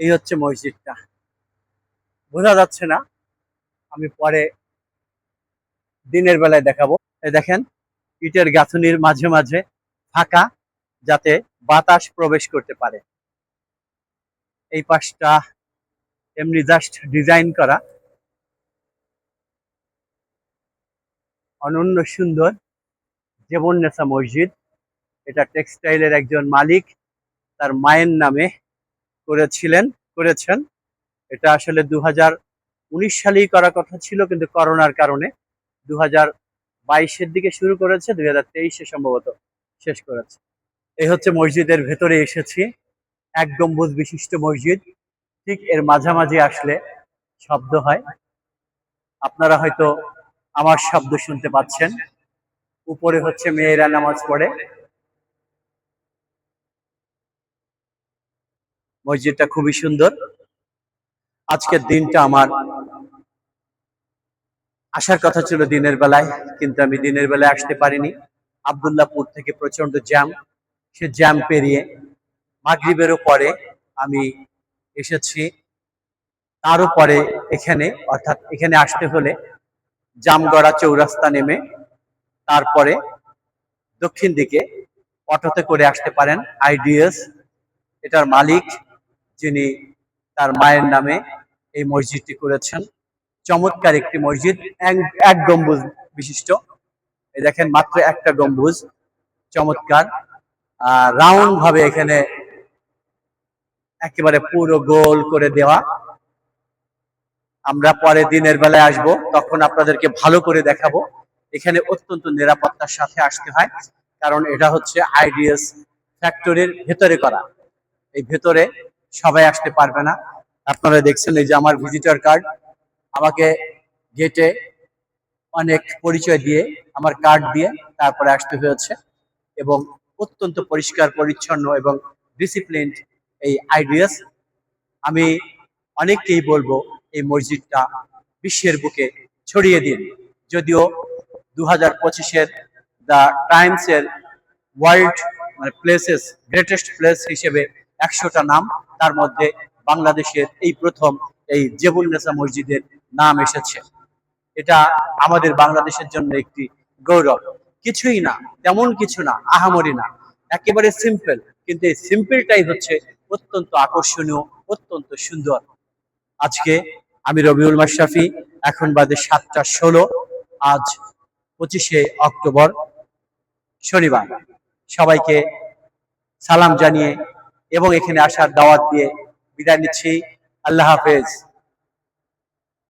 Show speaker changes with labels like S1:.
S1: এই হচ্ছে মসজিদটা। বোঝা যাচ্ছে না, আমি পরে দিনের বেলায় দেখাবো। দেখেন, ইটের গাঁথনির মাঝে মাঝে ফাঁকা, যাতে বাতাস প্রবেশ করতে পারে। এই পাশটা এমনি জাস্ট ডিজাইন করা। অনন্য সুন্দর জীবননেসা মসজিদ। এটা টেক্সটাইলের একজন মালিক, তার মায়ের নামে করেছিলেন, করেছেন। এটা আসলে দু উনিশ সালেই করার কথা ছিল, কিন্তু করোনার কারণে দু বাইশের দিকে শুরু করেছে দুই হাজার তেইশে সম্ভবত শেষ করেছে। এই হচ্ছে মসজিদের ভেতরে এসেছি, এক গম্বুজ বিশিষ্ট মসজিদ, ঠিক এর মাঝামাঝি আসলে শব্দ হয়। আপনারা হয়তো আমার শব্দ শুনতে পাচ্ছেন। উপরে হচ্ছে মেয়েরা নামাজ পড়ে। মসজিদটা খুবই সুন্দর। আজকের দিনটা আমার আসার কথা ছিল দিনের বেলায়, কিন্তু আমি দিনের বেলায় আসতে পারিনি। আবদুল্লাপুর থেকে প্রচণ্ড জ্যাম, সে জ্যাম পেরিয়ে মাগরিবেরও পরে আমি এসেছি। তারও পরে এখানে, অর্থাৎ এখানে আসতে হলে জামগড়া চৌরাস্তা নেমে তারপরে দক্ষিণ দিকে অটোতে করে আসতে পারেন। আইডিএস, এটার মালিক যিনি তার মায়ের নামে এই মসজিদটি করেছেন। চমৎকার একটি মসজিদ, এক- গম্বুজ বিশিষ্ট। এই দেখেন, মাত্র একটা গম্বুজ, চমৎকার। রাউন্ড ভাবে এখানে একেবারে পুরো গোল করে দেওয়া। আমরা পরে দিনের বেলায় আসব, তখন আপনাদেরকে ভালো করে দেখাবো। এখানে অত্যন্ত নিরাপত্তার সাথে আসতে হয়, কারণ এটা হচ্ছে আইডিএস ফ্যাক্টরির ভেতরে করা। এই ভেতরে সবাই আসতে পারবে না। আপনারা দেখছেন এই যে আমার ভিজিটর কার্ড আমাকে গেটে অনেক পরিচয় দিয়ে, আমার কার্ড দিয়ে তারপরে আসতে হয়েছে এবং অত্যন্ত পরিষ্কার, পরিচ্ছন্ন এবং ডিসিপ্লিনড এই আইডিয়াস আমি অনেককেই বলব এই মসজিদটা বিশ্বের বুকে ছড়িয়ে দিন। যদিও দু হাজার পঁচিশের দ্য টাইমসের ওয়ার্ল্ড মানে প্লেসেস গ্রেটেস্ট প্লেস হিসেবে একশোটা নাম তার মধ্যে বাংলাদেশের এই প্রথম এই জেবুলনেসা মসজিদের নাম এসেছে। এটা আমাদের বাংলাদেশের জন্য একটি গৌরব। কিছুই না, তেমন কিছু না, আহামরি না। একেবারে সিম্পল কিন্তু এই সিম্পলটাই হচ্ছে অত্যন্ত আকর্ষণীয়, অত্যন্ত সুন্দর। আজকে আমি রবিউল মাশরাফি, এখন বাদে সাতটা ষোলো, আজ পঁচিশে অক্টোবর শনিবার। সবাইকে সালাম জানিয়ে এবং এখানে আসার দাওয়াত দিয়ে বিদায় নিচ্ছি। আল্লাহ হাফেজ।